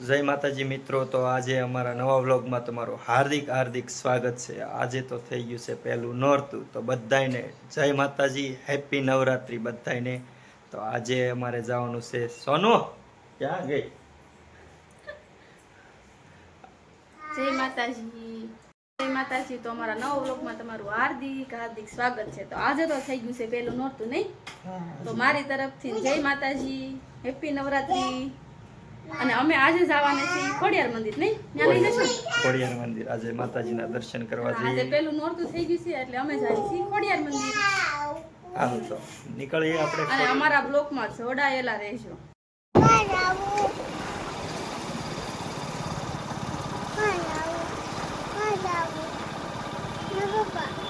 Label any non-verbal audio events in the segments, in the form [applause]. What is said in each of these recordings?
જય માતાજી મિત્રો તો આજે અમારા નવા વ્લોગમાં તમારું હાર્દિક હાર્દિક સ્વાગત છે. આજે તો થઈ ગયું છે પહેલું નોરતું. તો બધાને જય માતાજી હેપી નવરાત્રી બધાને તો આજે અમારે જવાનું છે સોનો ક્યાં ગઈ? જય માતાજી. જય માતાજી તો અમારા નવા વ્લોગમાં તમારું હાર્દિક હાર્દિક સ્વાગત છે. તો આજે તો થઈ ગયું છે પેલું નોરતું નહીં? તો મારી તરફથી જય માતાજી હેપી નવરાત્રી. અને અમે આજે જવાના છીએ ખોડિયાર મંદિર નહીં? ત્યાં લઈ જશું? ખોડિયાર મંદિર. આજે માતાજીના દર્શન કરવા આજે જઈએ. પેલું નોરતું થઈ ગયું છે એટલે અમે જઈએ છીએ ખોડિયાર મંદિર. આવો તો નીકળીએ આપણે અને અમારા બ્લોકમાં જોડાયેલા રહેજો. તો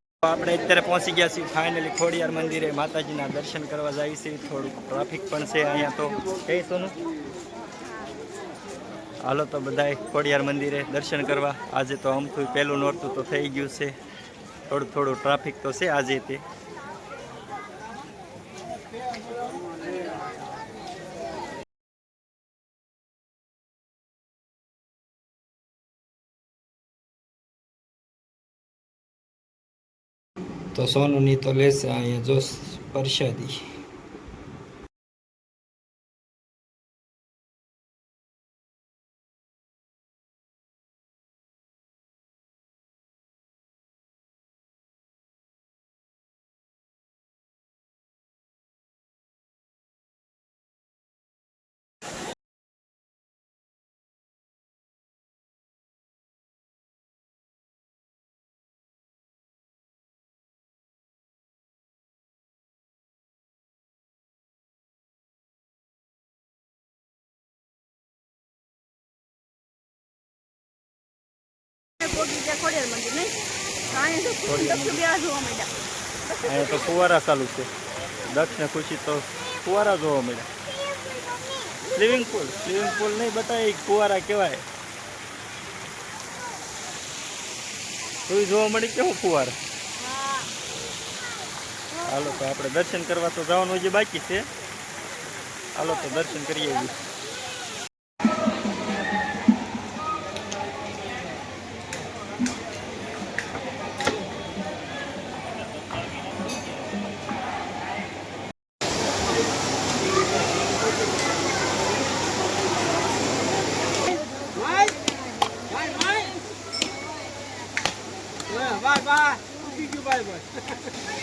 આપણે અત્યારે પહોંચી ગયા છીએ ફાઇનલી ખોડિયાર મંદિરે. માતાજીના દર્શન કરવા જઈએ છીએ થોડુંક ટ્રાફિક પણ છે અહીંયા તો. કઈ સોનું? હાલો તો બધાય ખોડિયાર મંદિરે દર્શન કરવા. આજે તો અમથું પહેલું નોરતું તો થઈ ગયું છે. થોડું થોડું ટ્રાફિક તો છે આજે તે. તો સોનુની તો લેશે અહીંયા જો પરસાદી પહોંચી ગયા ખોડિયાર મંદિર નહીં તો અહીંયા તો દક્ષ બે જોવા મળ્યા અહીંયા તો ફુવારા ચાલુ છે દક્ષ ને ખુશી તો ફુવારા જોવા મળ્યા સ્વિમિંગ પુલ સ્વિમિંગ પુલ નહીં બતાવે ફુવારા કહેવાય તું જોવા મળી કેવું ફુવારા હાલો તો આપણે દર્શન કરવા તો જવાનું હજી બાકી છે હાલો તો દર્શન કરીએ આવીએ. driveway. [laughs]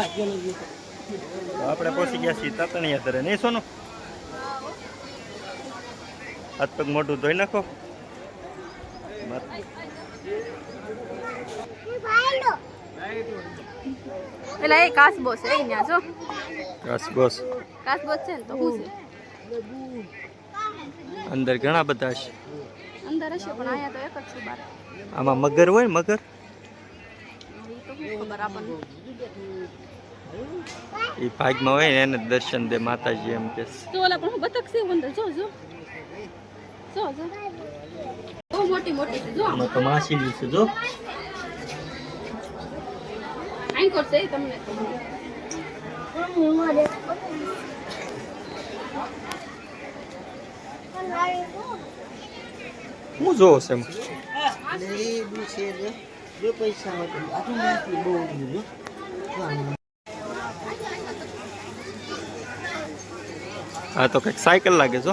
આપણે પહોંચી ગયા છીએ તાતણીયા તરે નહીં સોનું? હાથ પગ મોઢું ધોઈ નાખો. પેલા એ કાસબો છે એ જો. બસ. બસ કાસબો છે ને તો શું છે? અંદર ઘણા બધા છે. અંદર હશે પણ અહીંયા તો એક જ છે બાર. આમાં મગર હોય મગર? ખબર આપણને? એ ભાગમાં હોય ને એને દર્શન દે માતાજી એમ કે. તો ઓલા પણ હું બતક છે અંદર. જો જો. જો જો. બહુ મોટી મોટી છે. જો આમાં તો છે જો. તમને. હું જોઉં છે એમ. હા, તો કંઈક સાયકલ લાગે છો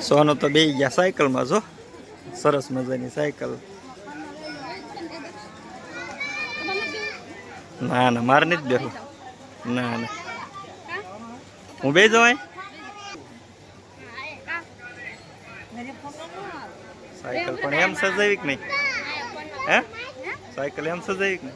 સોનો તો બે ગયા સાયકલમાં જો સરસ મજાની સાયકલ. ના ના, મારે નથી બેઠું ના ના. હું બે જવાય સાયકલ પણ એમ સજાવી કે નહીં? હે? સાયકલ એમ સજાવી કે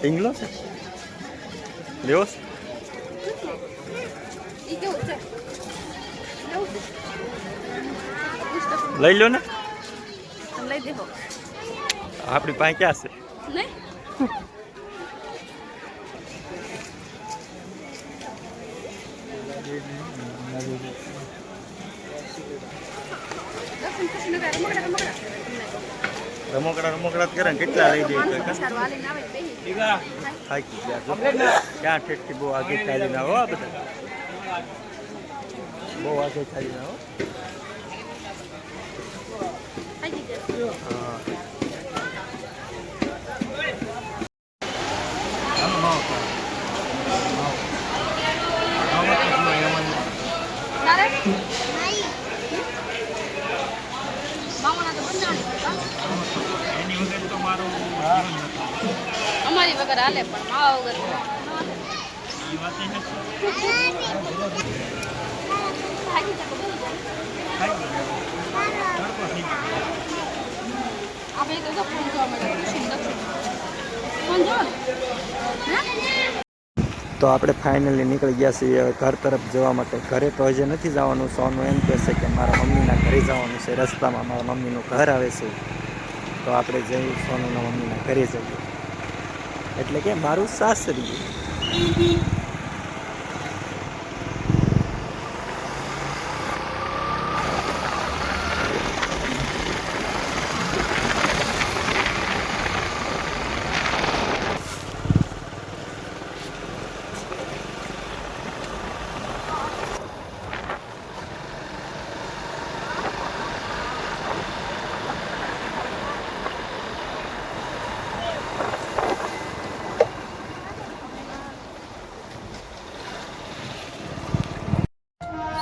નહીં પિંગલો છે લેવો છે ઈ કેવું છે કેવું છે પુસ્તક લઈ લો ને તમે લઈ દેખો આપણી પાસે ક્યાં છે નહીં દર્શન કૃષ્ણ કરે રમકડા રમકડા કરે ને કેટલા લઈ જાય થાકી ગયા ક્યાં ઠેઠથી બહુ આગે ચાલી ના હો આ બધા? બહુ આગે ચાલી ના હો હા. હાલે પણ, માવા વગર તો આપણે ફાઇનલી નીકળી ગયા છીએ હવે ઘર તરફ જવા માટે. ઘરે તો હજી નથી જવાનું, સોનું એમ કહેશે કે મારા મમ્મીના ઘરે જવાનું છે. રસ્તામાં મારા મમ્મીનું ઘર આવે છે. તો આપણે જઈ સોનુના મમ્મીના ઘરે જઈએ. એટલે કે મારું સાસરી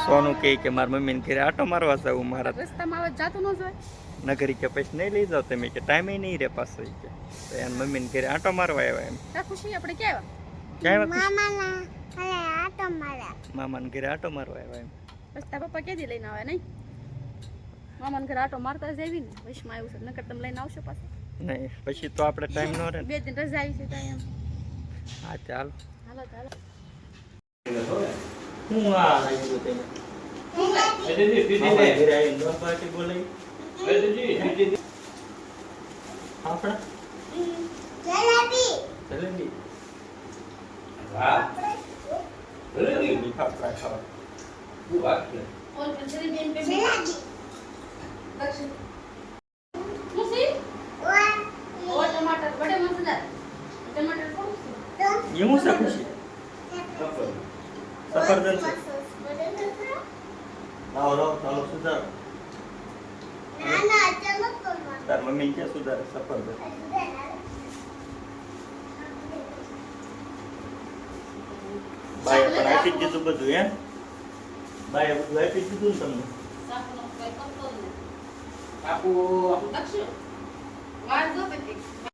સોનું કહે કે મારા મમ્મીને ઘરે આટો મારવા જવું મારા. રસ્તામાં આવે જાતું ન જાય. નગરી કે પછી નહીં લઈ જાઓ તમે કે ટાઈમે નહીં રે પાછો કે. તો એના મમ્મીને ઘરે આટો મારવા આવ્યા એમ. ખુશી આપણે ક્યાં ક્યાં મામાને ઘરે આટો મારવા આવ્યા એમ. આવ્યા રસ્તા પપ્પા ક્યાંથી લઈને આવે નહીં? મામાને ઘરે આટો મારતા જ આવી ને વૈશમાં આવ્યું છે નકર તમે લઈને આવશો પાછા. નહીં પછી તો આપણે ટાઈમ ન રહે બે દિન રજા આવી છે ત્યાં એમ. હા ચાલો. હાલો ચાલો. હું આ આવ્યું તેને. આપણા ઘરે આવીને દોઢ પાર્ટી બોલાવી આપણા? જલેબી. વાહ જલેબી. ફાફડા ખાવા બહુ બાકી ઓલ પંચરી બેન પે દક્ષિણ મુસી ઓ ટમાટર બડે મજેદાર ટમાટર કોણ છે એવું છે ખુશી સફરજન છે લાવો લાવો ચાલો સુધારો તાર મમ્મી ક્યાં સુધારે? સફરજન બાએ પણ આપી દીધું બધું હે બાય બધું આપી દીધું ને તમને? આપું.